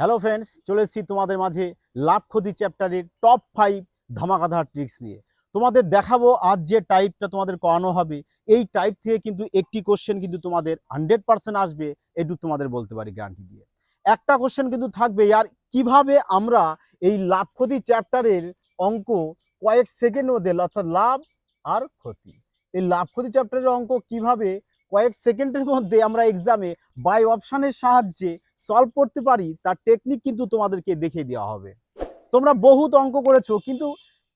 Hello friends চলে এসেছি তোমাদের মাঝে লাভ ক্ষতি চ্যাপ্টারের টপ ফাইভ ধামাকাধার ট্রিক্স নিয়ে। তোমাদের দেখাবো আজ যে টাইপটা তোমাদের করানো হবে। এই টাইপ থেকে কিন্তু একটি কোশ্চেন কিন্তু তোমাদের হান্ড্রেড পার্সেন্ট আসবে এটু তোমাদের বলতে পারি গ্যারান্টি দিয়ে। একটা কোশ্চেন কিন্তু থাকবে আর কীভাবে আমরা এই লাভ ক্ষতি চ্যাপ্টারের অঙ্ক কয়েক সেকেন্ডের মধ্যে, অর্থাৎ লাভ আর ক্ষতি? এই লাভ ক্ষতি চ্যাপ্টারের অঙ্ক কীভাবে কয়েক সেকেন্ডের মধ্যে আমরা এক্সামে বাই অপশানের সাহায্যে সলভ করতে পারি, তার টেকনিক কিন্তু তোমাদেরকে দেখিয়ে দেওয়া হবে। তোমরা বহুত অঙ্ক করেছ, কিন্তু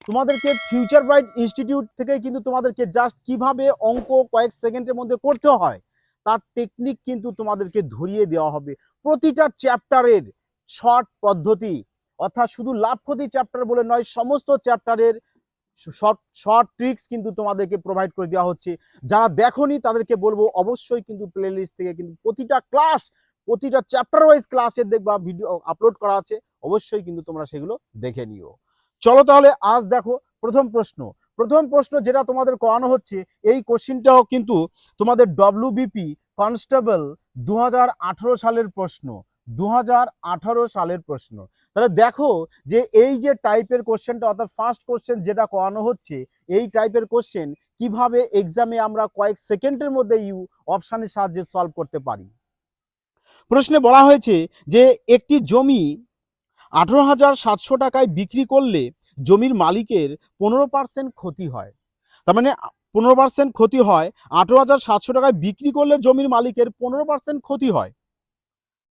তোমাদেরকে ফিউচার ব্রাইট ইনস্টিটিউট থেকে কিন্তু তোমাদেরকে জাস্ট কীভাবে অঙ্ক কয়েক সেকেন্ডের মধ্যে করতে হয়, তার টেকনিক কিন্তু তোমাদেরকে ধরিয়ে দেওয়া হবে। প্রতিটা চ্যাপ্টারের শর্ট পদ্ধতি, অর্থাৎ শুধু লাভ ক্ষতি চ্যাপ্টার বলে নয়, সমস্ত চ্যাপ্টারের শর্ট শর্ট ট্রিক্স কিন্তু তোমাদেরকে প্রোভাইড করে দেওয়া হচ্ছে। যারা দেখোনি তাদেরকে বলব অবশ্যই কিন্তু প্লে থেকে কিন্তু প্রতিটা ক্লাস প্রতিটা চ্যাপ্টার ওয়াইজ ক্লাসের দেখবা ভিডিও আপলোড করা আছে। অবশ্যই কিন্তু তোমরা সেগুলো দেখে নিও। চলো তাহলে আজ দেখো প্রথম প্রশ্ন। প্রথম প্রশ্ন যেটা তোমাদের করানো হচ্ছে, এই কোশ্চিনটাও কিন্তু তোমাদের ডব্লিউবিপি কনস্টেবল দু হাজার আঠারো সালের প্রশ্ন। দু হাজার আঠারো সালের প্রশ্ন। তাহলে দেখো যে এই যে টাইপের কোশ্চেনটা অর্থাৎ ফার্স্ট কোশ্চেন যেটা করানো হচ্ছে, এই টাইপের কোশ্চেন কীভাবে এক্সামে আমরা কয়েক সেকেন্ডের মধ্যে ইউ অপশানের সাহায্যে সলভ করতে পারি? প্রশ্নে বলা হয়েছে যে একটি জমি আঠারো হাজার সাতশো টাকায় বিক্রি করলে জমির মালিকের পনেরো পার্সেন্ট ক্ষতি হয়। তার মানে পনেরো পার্সেন্ট ক্ষতি হয়, আঠারো হাজার সাতশো টাকায় বিক্রি করলে জমির মালিকের পনেরো পার্সেন্ট ক্ষতি হয়।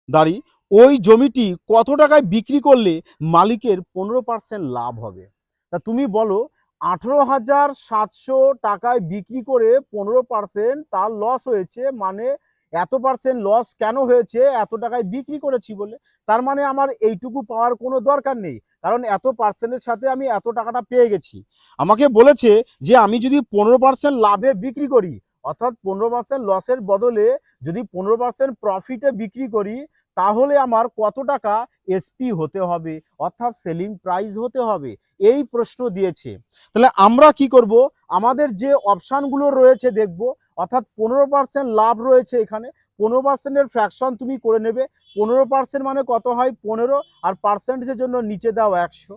দাঁড়ি, ওই জমিটি কত টাকায় বিক্রি করলে মালিকের পনেরো পার্সেন্ট লাভ হবে? তা তুমি বলো, আঠেরো হাজার সাতশো টাকায় বিক্রি করে পনেরো পার্সেন্ট তার লস হয়েছে মানে এত পার্সেন্ট লস কেন হয়েছে, এত টাকায় বিক্রি করেছি বলে? তার মানে আমার এইটুকু পাওয়ার কোনো দরকার নেই, কারণ এত পার্সেন্টের সাথে আমি এত টাকাটা পেয়ে গেছি। আমাকে বলেছে যে আমি যদি পনেরো পার্সেন্ট লাভে বিক্রি করি অর্থাৎ পনেরো পার্সেন্ট লসের বদলে যদি পনেরো পার্সেন্ট প্রফিটে বিক্রি করি, তাহলে আমার কত টাকা এসপি হতে হবে? অর্থাৎ সেলিং প্রাইস হতে হবে? এই প্রশ্ন দিয়েছে। তাহলে আমরা কি করব? আমাদের যে অপশানগুলো রয়েছে দেখব। অর্থাৎ পনেরো পার্সেন্ট লাভ রয়েছে এখানে। পনেরো পার্সেন্টের ফ্র্যাকশন তুমি করে নেবে। পনেরো পার্সেন্ট মানে কত হয়? পনেরো। আর পার্সেন্টেজের জন্য নিচে দাও একশো।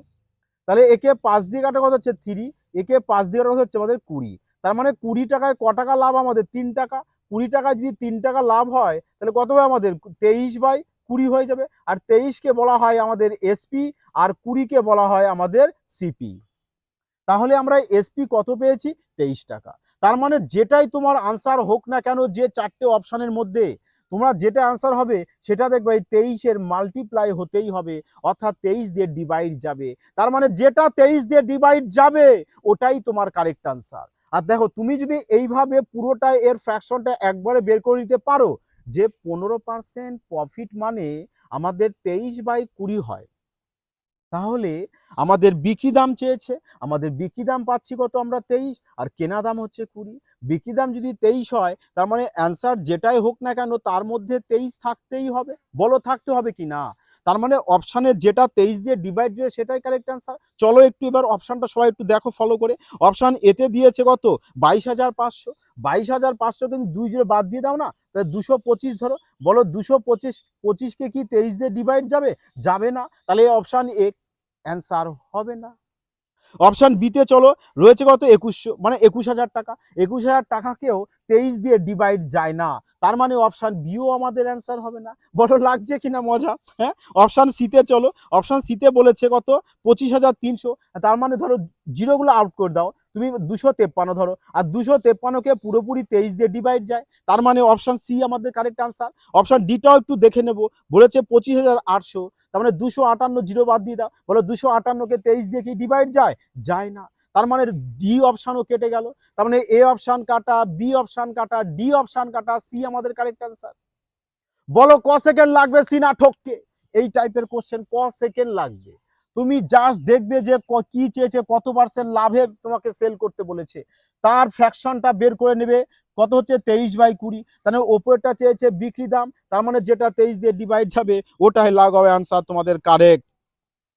তাহলে একে পাঁচ দিয়ে কাটা কত হচ্ছে থ্রি একে পাঁচ দিয়ে কাটা হচ্ছে আমাদের কুড়ি। তার মানে কুড়ি টাকায় ক টাকা লাভ আমাদের? তিন টাকা। কুড়ি টাকায় যদি তিন টাকা লাভ হয়, তাহলে কত হয় আমাদের? তেইশ বাই কুড়ি হয়ে যাবে। আর তেইশকে বলা হয় আমাদের এসপি আর কুড়িকে বলা হয় আমাদের সিপি তাহলে আমরা এসপি কত পেয়েছি? তেইশ টাকা। তার মানে যেটাই তোমার আনসার হোক না কেন, যে চারটে অপশানের মধ্যে, তোমরা যেটা আনসার হবে, সেটা দেখবে এই তেইশের মাল্টিপ্লাই হতেই হবে। অর্থাৎ তেইশ দিয়ে ডিভাইড যাবে। তার মানে যেটা তেইশ দিয়ে ডিভাইড যাবে, ওটাই তোমার কারেক্ট আনসার আর দেখো, তুমি যদি এইভাবে পুরোটা এর ফ্র্যাকশনটা একবারে বের করে নিতে পারো, যে পনেরো পার্সেন্ট প্রফিট মানে আমাদের তেইশ বাই কুড়ি হয়। তাহলে আমাদের বিক্রি দাম চেয়েছে, আমাদের বিক্রি দাম পাচ্ছি কত আমরা তেইশ, আর কেনা দাম হচ্ছে কুড়ি। বিক্রি দাম যদি তেইশ হয়, তার মানে অ্যান্সার যেটাই হোক না কেন, তার মধ্যে তেইশ থাকতেই হবে। বলো থাকতে হবে কি না? তার মানে অপশানের যেটা তেইশ দিয়ে ডিভাইড দিয়ে সেটাই কারেক্ট অ্যান্সার চলো একটু এবার অপশানটা সবাই একটু দেখো ফলো করে। অপশান এতে দিয়েছে কত? বাইশ হাজার পাঁচশো। বাইশ হাজার পাঁচশো কিন্তু দুই জিরো বাদ দিয়ে দাও না। তাহলে দুশো পঁচিশ ধরো। বলো দুশো পঁচিশ, পঁচিশকে কি তেইশ দিয়ে ডিভাইড যাবে? যাবে না। তাহলে এই অপশান এ অ্যান্সার হবে না। অপশান বিতে চলো। রয়েছে কত? একুশশো। মানে একুশ হাজার টাকা। একুশ হাজার টাকাকেও তেইশ দিয়ে ডিভাইড যায় না। তার মানে অপশান বিও আমাদের অ্যান্সার হবে না। বলো, লাগছে কিনা মজা? হ্যাঁ? অপশান সিতে চলো। অপশান সিতে বলেছে কত? পঁচিশ হাজার তিনশো। তার মানে ধরো জিরোগুলো আউট করে দাও। তুমি দুশো তেপ্পান্ন ধরো। আর দুশো তেপ্পান্নকে পুরোপুরি তেইশ দিয়ে ডিভাইড যায়। তার মানে অপশান সি আমাদের কারেক্ট আনসার অপশান ডিটাও একটু দেখে নেব। বলেছে পঁচিশ হাজার আটশো। তার মানে দুশো আটান্ন জিরো বাদ দিয়ে দাও। বলো, দুশো আটান্নকে তেইশ দিয়ে কি ডিভাইড যায়? যায় না। তার মানে ডি অপশানও কেটে গেল। তার মানে এ অপশান কাটা বি অপশান কাটা ডি অপশান কাটা সি আমাদের কারেক্ট আনসার বলো, ক সেকেন্ড লাগবে সি না ঠককে? এই টাইপের কোশ্চেন ক সেকেন্ড লাগবে? তুমি জাস্ট দেখবে যে কি চেয়েছে কত পার্সেন্ট লাভে তোমাকে সেল করতে বলেছে। তার ফ্র্যাকশনটা বের করে নেবে। কত হচ্ছে? তেইশ বাই কুড়ি। তাহলে ওপরটা চেয়েছে বিক্রি দাম। তার মানে যেটা তেইশ দিয়ে ডিভাইড যাবে, ওটাই লাগাবে আনসার তোমাদের কারেক্ট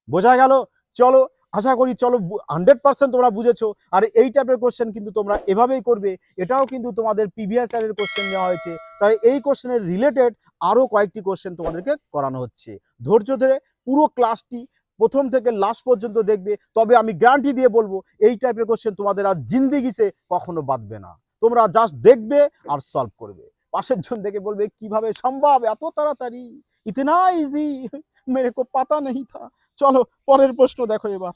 বোঝা গেল? চলো আশা করি চলো হান্ড্রেড পার্সেন্ট তোমরা বুঝেছ। আর এই টাইপের কোশ্চেন কিন্তু তোমরা এভাবেই করবে। এটাও কিন্তু তোমাদের প্রিভিয়াস ইয়ারের কোশ্চেন নেওয়া হয়েছে। তাই এই কোশ্চেনের রিলেটেড আরও কয়েকটি কোশ্চেন তোমাদেরকে করানো হচ্ছে। ধৈর্য ধরে পুরো ক্লাসটি প্রথম থেকে লাস্ট পর্যন্ত দেখবে। তবে আমি গ্যারান্টি দিয়ে বলব, এই টাইপের কোশ্চেন তোমাদের আর জিন্দিগিতে কখনো বাঁধবে না। তোমরা জাস্ট দেখবে আর সলভ করবে। পাশের জন দেখে বলবে, কীভাবে সম্ভব? এত তাড়াতাড়ি? ইতনা ইজি মেরে কো পাতা নেই থা চলো পরের প্রশ্ন দেখো এবার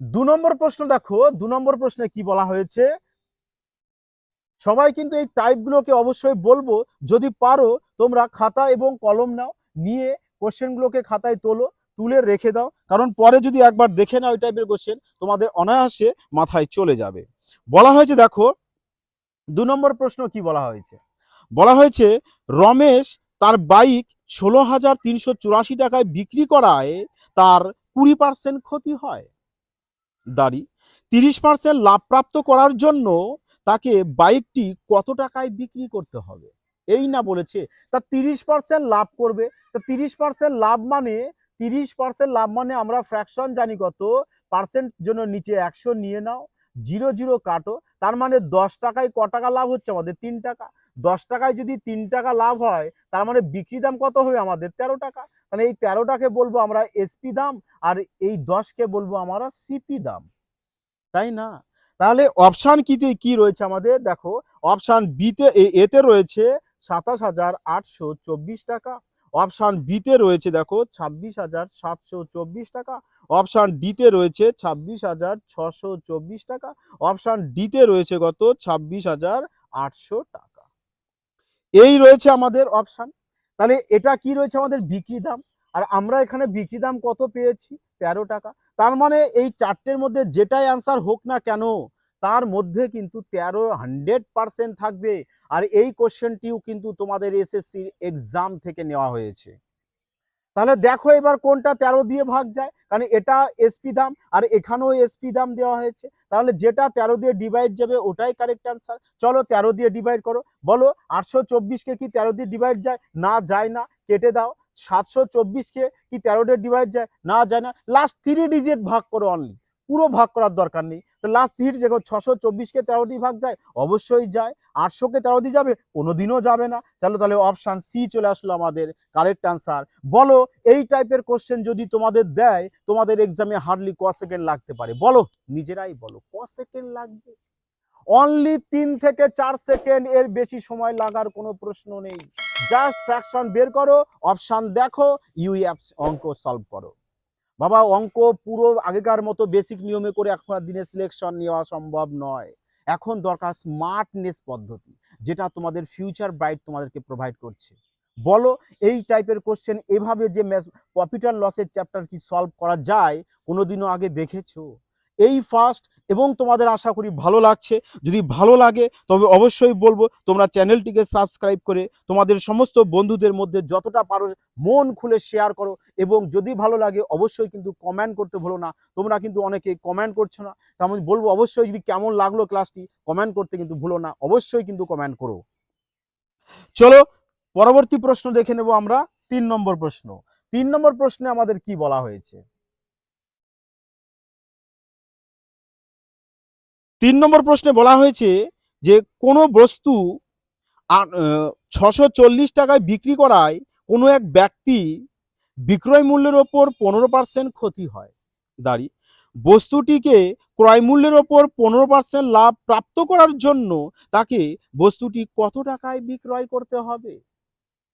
দু নম্বর প্রশ্ন দেখো দু নম্বর প্রশ্নে কি বলা হয়েছে সবাই কিন্তু এই টাইপগুলোকে অবশ্যই বলব যদি পারো তোমরা খাতা এবং কলম নাও নিয়ে কোশ্চেনগুলোকে খাতায় তোলো তুলে রেখে দাও কারণ পরে যদি একবার দেখে নাও ওই টাইপের কোশ্চেন তোমাদের অনায়াসে মাথায় চলে যাবে বলা হয়েছে দেখো দু নম্বর প্রশ্ন কি বলা হয়েছে বলা হয়েছে, রমেশ তার বাইক ষোলো হাজার তিনশো চুরাশি টাকায় বিক্রি করায় তার কুড়ি পার্সেন্ট ক্ষতি হয়। দাঁড়ি, তিরিশ পার্সেন্ট লাভপ্রাপ্ত করার জন্য তাকে বাইকটি কত টাকায় বিক্রি করতে হবে? এই না বলেছে, তা তিরিশ পার্সেন্ট লাভ করবে। তা তিরিশ পার্সেন্ট লাভ মানে তিরিশ পার্সেন্ট লাভ মানে আমরা ফ্র্যাকশন জানি কত পার্সেন্ট জন্য নিচে একশো নিয়ে নাও জিরো জিরো কাটো, তার মানে দশ টাকায় ক টাকা লাভ হচ্ছে আমাদের? তিন টাকা। দশ টাকায় যদি তিন টাকা লাভ হয়, তার মানে বিক্রি দাম কত হবে আমাদের? তেরো টাকা। তাহলে এই তেরোটাকে বলব আমরা এসপি দাম, আর এই দশকে বলব আমরা সিপি দাম। তাই না? তাহলে অপশান কিতে কি রয়েছে আমাদের? দেখো অপশান বিতে এতে রয়েছে সাতাশ হাজার আটশো চব্বিশ টাকা। অপশান বিতে রয়েছে দেখো, ছাব্বিশ হাজার সাতশো চব্বিশ টাকা। অপশান ডিতে রয়েছে ছাব্বিশ হাজার ছশো চব্বিশ টাকা। অপশান ডিতে রয়েছে কত? ছাব্বিশ হাজার আটশো টাকা। এই রয়েছে আমাদের অপশান তাহলে এটা কি রয়েছে আমাদের বিক্রি দাম? আর আমরা এখানে বিক্রি দাম কত পেয়েছি? তেরো টাকা। তার মানে এই চারটের মধ্যে যেটাই অ্যান্সার হোক না কেন, তার মধ্যে কিন্তু তেরো হান্ড্রেড পার্সেন্ট থাকবে। আর এই কোশ্চেনটিও কিন্তু তোমাদের এসএসসির এক্সাম থেকে নেওয়া হয়েছে। তাহলে দেখো এবার কোনটা তেরো দিয়ে ভাগ যায়। কারণ এটা এসপি দাম আর এখানেও এসপি দাম দেওয়া হয়েছে। তাহলে যেটা তেরো দিয়ে ডিভাইড যাবে ওটাই কারেক্ট অ্যান্সার চলো তেরো দিয়ে ডিভাইড করো। বলো আটশো চব্বিশকে কি তেরো দিয়ে ডিভাইড যায়? না যায় না। কেটে দাও। সাতশো চব্বিশকে কি তেরো দিয়ে ডিভাইড যায়? না যায় না। লাস্ট থ্রি ডিজিট ভাগ করো অনলি পুরো ভাগ করার দরকার নেই। তো লাস্ট থ্রি দেখো ছশো চব্বিশকে তেরোটি ভাগ যায়, অবশ্যই যায়। আটশোকে তেরো দিয়ে যাবে, কোনোদিনও যাবে না। চলো তাহলে অপশান সি চলে আসলো আমাদের কারেক্ট আনসার বলো, এই টাইপের কোশ্চেন যদি তোমাদের দেয়, তোমাদের এক্সামে হার্ডলি ক সেকেন্ড লাগতে পারে। বলো, নিজেরাই বলো, ক সেকেন্ড লাগবে? অনলি তিন থেকে চার সেকেন্ড এর বেশি সময় লাগার কোনো প্রশ্ন নেই। জাস্ট ফ্র্যাকশন বের করো অপশান দেখো ইউএফ অঙ্ক সলভ করো। বাবা, অঙ্ক পুরো আগেকার মতো বেসিক নিয়মে করে এখন আর দিনে সিলেকশন নেওয়া সম্ভব নয়। এখন দরকার স্মার্টনেস পদ্ধতি, যেটা তোমাদের ফিউচার ব্রাইট তোমাদেরকে প্রোভাইড করছে। বলো, এই টাইপের কোশ্চেন এভাবে যে প্রফিট অ্যান্ড লসের চ্যাপ্টার কি সলভ করা যায়, কোনোদিনও আগে দেখেছ? এই ফার্স্ট এবং তোমাদের আশা করি ভালো লাগছে। যদি ভালো লাগে, তবে অবশ্যই বলব, তোমরা চ্যানেলটিকে সাবস্ক্রাইব করে তোমাদের সমস্ত বন্ধুদের মধ্যে যতটা পারো মন খুলে শেয়ার করো এবং যদি ভালো লাগে, অবশ্যই কিন্তু কমেন্ট করতে ভুলো না। তোমরা কিন্তু অনেকে কমেন্ট করছ না। তেমন বলব, অবশ্যই যদি কেমন লাগল ক্লাসটি কমেন্ট করতে কিন্তু ভুলো না। অবশ্যই কিন্তু কমেন্ট করো। চলো, পরবর্তী প্রশ্ন দেখে নেব আমরা। তিন নম্বর প্রশ্ন। তিন নম্বর প্রশ্নে আমাদের কি বলা হয়েছে? তিন নম্বর প্রশ্নে বলা হয়েছে যে কোনো বস্তু ছশো চল্লিশ টাকায় বিক্রি করায় কোনো এক ব্যক্তি বিক্রয় মূল্যের ওপর পনেরো পার্সেন্ট ক্ষতি হয়। দাঁড়ি, বস্তুটিকে ক্রয় মূল্যের ওপর পনেরো পার্সেন্ট লাভ প্রাপ্ত করার জন্য তাকে বস্তুটি কত টাকায় বিক্রয় করতে হবে?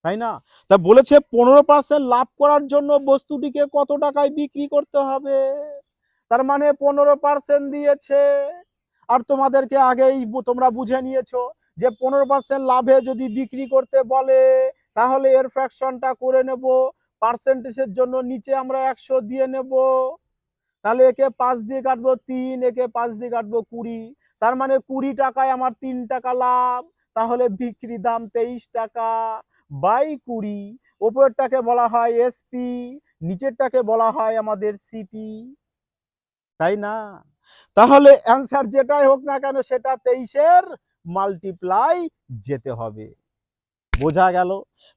তাই না? তা বলেছে পনেরো পার্সেন্ট লাভ করার জন্য বস্তুটিকে কত টাকায় বিক্রি করতে হবে? তার মানে পনেরো পার্সেন্ট দিয়েছে। আর তোমাদেরকে আগেই তোমরা বুঝে নিয়েছো যে পনেরো পার্সেন্ট লাভে যদি বিক্রি করতে বলে, তাহলে এর ফ্র্যাকশনটা করে নেব। পার্সেন্টেজের জন্য নিচে আমরা একশো দিয়ে নেব। তাহলে একে পাঁচ দিয়ে কাটবো তিন, একে পাঁচ দিয়ে কাটবো কুড়ি। তার মানে কুড়ি টাকায় আমার তিন টাকা লাভ। তাহলে বিক্রি দাম তেইশ টাকা বাই কুড়ি। ওপরেরটাকে বলা হয় এসপি নিচেরটাকে বলা হয় আমাদের সিপি তাই না? তাহলে অ্যান্সার যেটাই হোক না কেন সেটা তেইশের মাল্টিপ্লাই যেতে হবে। বোঝা গেল?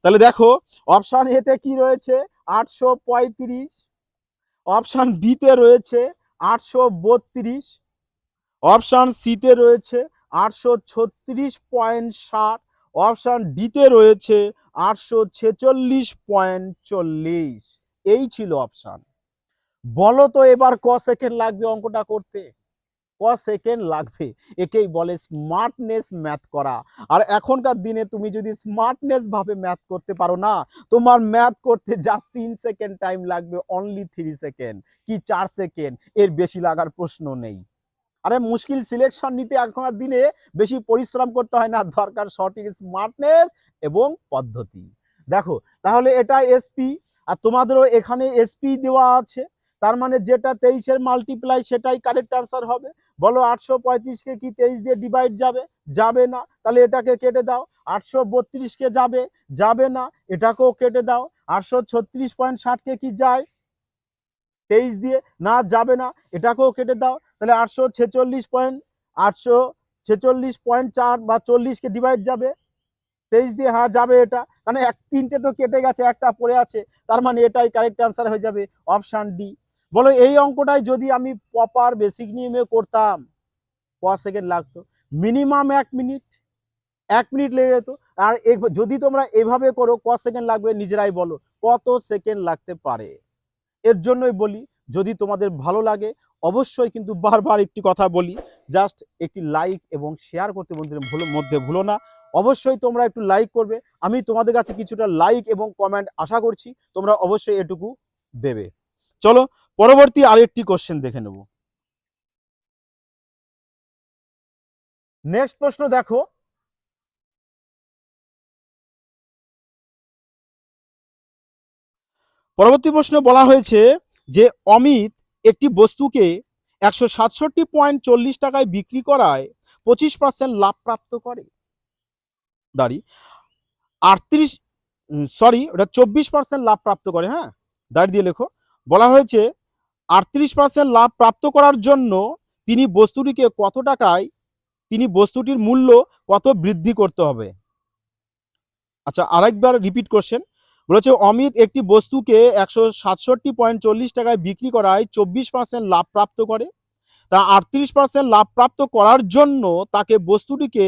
তাহলে দেখো অপশান এতে কি রয়েছে? আটশো পঁয়ত্রিশ। অপশান বিতে রয়েছে আটশো বত্রিশ। অপশান সিতে রয়েছে আটশো ছত্রিশ পয়েন্ট ষাট। অপশান ডিতে রয়েছে আটশো ছেচল্লিশ পয়েন্ট চল্লিশ। এই ছিল অপশান বলো তো এবার ক সেকেন্ড লাগবে অঙ্কটা করতে? ক সেকেন্ড লাগবে। একেই বলে স্মার্টনেস ম্যাথ করা। আর এখনকার দিনে তুমি যদি স্মার্টনেস ভাবে ম্যাথ করতে পারো না, তোমার ম্যাথ করতে জাস্ট তিন সেকেন্ড টাইম লাগবে অনলি থ্রি সেকেন্ড কি চার সেকেন্ড এর বেশি লাগার প্রশ্ন নেই। আরে মুশকিল সিলেকশন নিতে এখনকার দিনে বেশি পরিশ্রম করতে হয় না। দরকার সঠিক স্মার্টনেস এবং পদ্ধতি। দেখো, তাহলে এটা এসপি আর তোমাদেরও এখানে এসপি দেওয়া আছে। তার মানে যেটা তেইশের মাল্টিপ্লাই সেটাই কারেক্ট আনসার হবে। বলো আটশো পঁয়ত্রিশকে কি তেইশ দিয়ে ডিভাইড যাবে? যাবে না। তাহলে এটাকে কেটে দাও। আটশো বত্রিশকে যাবে? যাবে না। এটাকেও কেটে দাও। আটশো ছত্রিশ পয়েন্ট ষাটকে কি যায়? তেইশ দিয়ে। না, যাবে না। এটাকেও কেটে দাও। তাহলে আটশো ছেচল্লিশ পয়েন্ট, আটশো ছেচল্লিশ পয়েন্ট চার বা চল্লিশকে ডিভাইড যাবে। তেইশ দিয়ে হ্যাঁ যাবে এটা। মানে এক তিনটে তো কেটে গেছে, একটা পড়ে আছে। তার মানে এটাই কারেক্ট অ্যান্সার হয়ে যাবে। অপশান ডি বলো, এই অঙ্কটাই যদি আমি প্রপার বেসিক নিয়মে করতাম ক সেকেন্ড লাগতো। মিনিমাম এক মিনিট এক মিনিট লেগে যেত। আর যদি তোমরা এভাবে করো ক সেকেন্ড লাগবে, নিজেরাই বলো, কত সেকেন্ড লাগতে পারে? এর জন্যই বলি, যদি তোমাদের ভালো লাগে, অবশ্যই কিন্তু বারবার একটি কথা বলি জাস্ট একটি লাইক এবং শেয়ার করতে বন্ধুদের ভুলো, মধ্যে ভুলো না। অবশ্যই তোমরা একটু লাইক করবে। আমি তোমাদের কাছে কিছুটা লাইক এবং কমেন্ট আশা করছি, তোমরা অবশ্যই এটুকু দেবে। চলো পরবর্তী আরেকটি কোশ্চেন দেখে নেব। নেক্সট প্রশ্ন দেখো। পরবর্তী প্রশ্ন বলা হয়েছে যে, অমিত একটি বস্তুকে একশো সাতষট্টি পয়েন্ট চল্লিশ টাকায় বিক্রি করায় পঁচিশ পার্সেন্ট লাভ প্রাপ্ত করে। দাঁড়ি, আটত্রিশ সরি ওটা চব্বিশ পার্সেন্ট লাভ প্রাপ্ত করে হ্যাঁ? দাঁড়িয়ে দিয়ে লেখো। বলা হয়েছে আটত্রিশ পার্সেন্ট লাভ প্রাপ্ত করার জন্য তিনি বস্তুটিকে কত টাকায়, তিনি বস্তুটির মূল্য কত বৃদ্ধি করতে হবে? আচ্ছা আরেকবার রিপিট কোশ্চেন বলেছে, অমিত একটি বস্তুকে একশো সাতষট্টি পয়েন্ট চল্লিশ টাকায় বিক্রি করায় চব্বিশ পার্সেন্ট লাভ প্রাপ্ত করে। তা আটত্রিশ পার্সেন্ট লাভ প্রাপ্ত করার জন্য তাকে বস্তুটিকে,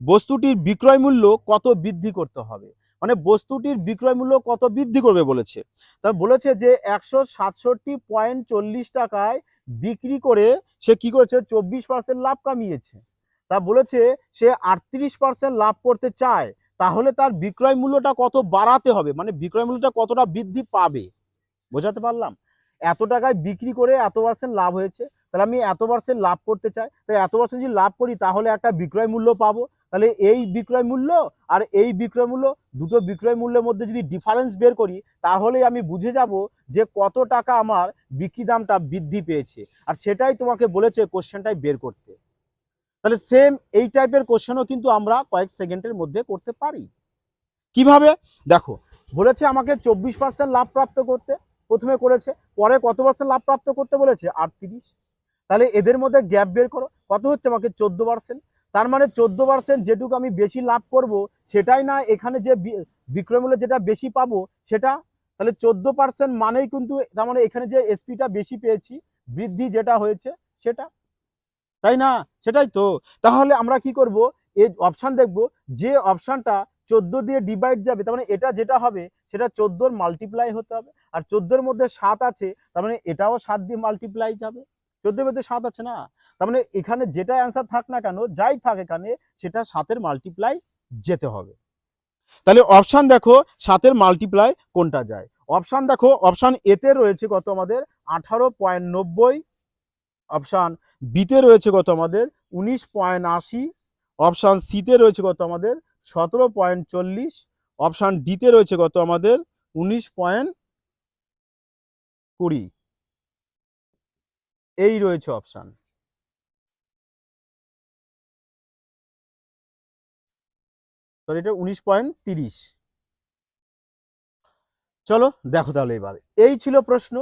বস্তুটির বিক্রয় মূল্য কত বৃদ্ধি করতে হবে? মানে বস্তুটির বিক্রয় মূল্য কত বৃদ্ধি করবে বলেছে। তা বলেছে যে একশো সাতষট্টি পয়েন্ট চল্লিশ টাকায় বিক্রি করে সে কি করেছে? চব্বিশ পার্সেন্ট লাভ কামিয়েছে। তা বলেছে সে আটত্রিশ পার্সেন্ট লাভ করতে চায়, তাহলে তার বিক্রয় মূল্যটা কত বাড়াতে হবে? মানে বিক্রয় মূল্যটা কতটা বৃদ্ধি পাবে? বোঝাতে পারলাম? এত টাকায় বিক্রি করে এত পার্সেন্ট লাভ হয়েছে, তাহলে আমি এত পার্সেন্ট লাভ করতে চাই। তাই এত পার্সেন্ট যদি লাভ করি, তাহলে একটা বিক্রয় মূল্য পাবো। তাহলে এই বিক্রয় মূল্য আর এই বিক্রয় মূল্য, দুটো বিক্রয় মূল্যের মধ্যে যদি ডিফারেন্স বের করি, তাহলেই আমি বুঝে যাব যে কত টাকা আমার বিক্রি দামটা বৃদ্ধি পেয়েছে। আর সেটাই তোমাকে বলেছে কোশ্চেনটাই বের করতে। তাহলে সেম এই টাইপের কোশ্চেনও কিন্তু আমরা কয়েক সেকেন্ডের মধ্যে করতে পারি। কীভাবে? দেখো, বলেছে আমাকে চব্বিশ পার্সেন্ট লাভ প্রাপ্ত করতে, প্রথমে করেছে, পরে কত পার্সেন্ট লাভ প্রাপ্ত করতে বলেছে? আটত্রিশ। তাহলে এদের মধ্যে গ্যাপ বের করো। কত হচ্ছে আমাকে চোদ্দ পার্সেন্ট তার মানে চোদ্দ পার্সেন্ট যেটুকু আমি বেশি লাভ করব, সেটাই না এখানে যে বিক্রয় মূল্য যেটা বেশি পাবো, সেটা তাহলে চোদ্দ পার্সেন্ট মানেই কিন্তু তার মানে এখানে যে এসপিটা বেশি পেয়েছি, বৃদ্ধি যেটা হয়েছে, সেটা। তাই না? সেটাই তো। তাহলে আমরা কি করব? এই অপশান দেখব, যে অপশানটা চোদ্দ দিয়ে ডিভাইড যাবে, তার মানে এটা যেটা হবে, সেটা চোদ্দোর মাল্টিপ্লাই হতে হবে। আর চোদ্দোর মধ্যে সাত আছে, তার মানে এটাও সাত দিয়ে মাল্টিপ্লাই যাবে। চোদ্দোর মধ্যে সাত আছে না? তার মানে এখানে যেটা অ্যান্সার থাক না কেন, যাই থাক এখানে, সেটা সাতের মাল্টিপ্লাই যেতে হবে। তাহলে অপশান দেখো, সাতের মাল্টিপ্লাই কোনটা যায়? অপশান দেখো অপশান এতে রয়েছে কত আমাদের? আঠারো পয়েন্ট নব্বই। অপশান বিতে রয়েছে কত আমাদের? উনিশ পয়েন্ট আশি। অপশান সিতে রয়েছে কত আমাদের? সতেরো পয়েন্ট চল্লিশ। অপশান ডিতে রয়েছে কত আমাদের? উনিশ পয়েন্ট কুড়ি। এই রয়েছে অপশান এটা উনিশ পয়েন্ট তিরিশ। চলো দেখো তাহলে এবার। এই ছিল প্রশ্ন।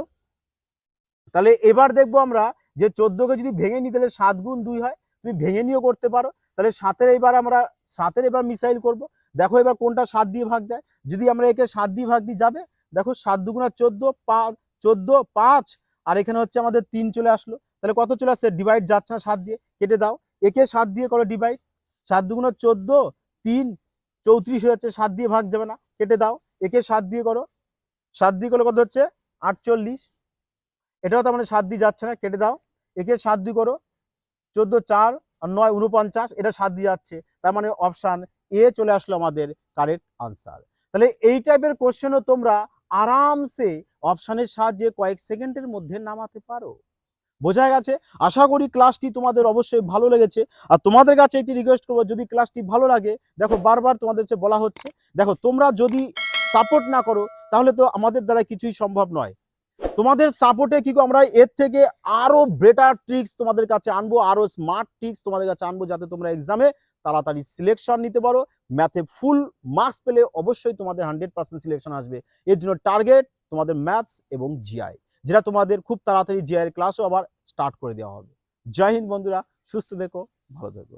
তাহলে এবার দেখব আমরা যে চোদ্দকে যদি ভেঙে নিই, তাহলে সাত গুণ দুই হয়। তুমি ভেঙে নিয়েও করতে পারো। তাহলে সাতের এবার আমরা, সাতের এবার মিসাইল করব। দেখো এবার কোনটা সাত দিয়ে ভাগ যায়। যদি আমরা একে সাত দিয়ে ভাগ দিয়ে যাবে? দেখো সাত দুগুণা চোদ্দ পাঁচ চোদ্দ, পাঁচ আর এখানে হচ্ছে আমাদের তিন চলে আসলো। তাহলে কত চলে আসছে? ডিভাইড যাচ্ছে না, সাত দিয়ে। কেটে দাও। একে সাত দিয়ে করো ডিভাইড সাত দুগুণা চোদ্দ, তিন, চৌত্রিশ হয়ে যাচ্ছে। সাত দিয়ে ভাগ যাবে না। কেটে দাও। একে সাত দিয়ে করো। সাত দিয়ে করলে কত হচ্ছে? আটচল্লিশ। এটাও তার মানে সাত দিয়ে যাচ্ছে না। কেটে দাও। একে সাত দিয়ে করো। চোদ্দ চার আর নয় উনপঞ্চাশ এটা সাত দিয়ে যাচ্ছে। তার মানে অপশান এ চলে আসলো আমাদের কারেক্ট আনসার তাহলে এই টাইপের কোশ্চেনও তোমরা আরামসে অপশানের সাহায্যে কয়েক সেকেন্ডের মধ্যে নামাতে পারো। বোঝা গেছে? আশা করি ক্লাসটি তোমাদের অবশ্যই ভালো লেগেছে। আর তোমাদের কাছে একটি রিকোয়েস্ট করব, যদি ক্লাসটি ভালো লাগে, দেখো বারবার তোমাদের বলা হচ্ছে, দেখো তোমরা যদি সাপোর্ট না করো, তাহলে তো আমাদের দ্বারা কিছুই সম্ভব নয়। তোমাদের সাপোর্টে কি আমরা এর থেকে আরও বেটার ট্রিক্স তোমাদের কাছে আনব, আরও স্মার্ট ট্রিক্স তোমাদের কাছে আনব যাতে তোমরা এক্সামে তাড়াতাড়ি সিলেকশন নিতে পারো। ম্যাথে ফুল মার্কস পেলে অবশ্যই তোমাদের হান্ড্রেড পার্সেন্ট সিলেকশন আসবে। এর জন্য টার্গেট তোমাদের ম্যাথস এবং জিআই যেটা তোমাদের খুব তাড়াতাড়ি জিআই এর ক্লাসও আবার স্টার্ট করে দেওয়া হবে। জয় হিন্দ বন্ধুরা, সুস্থ দেখো ভালো থেকো।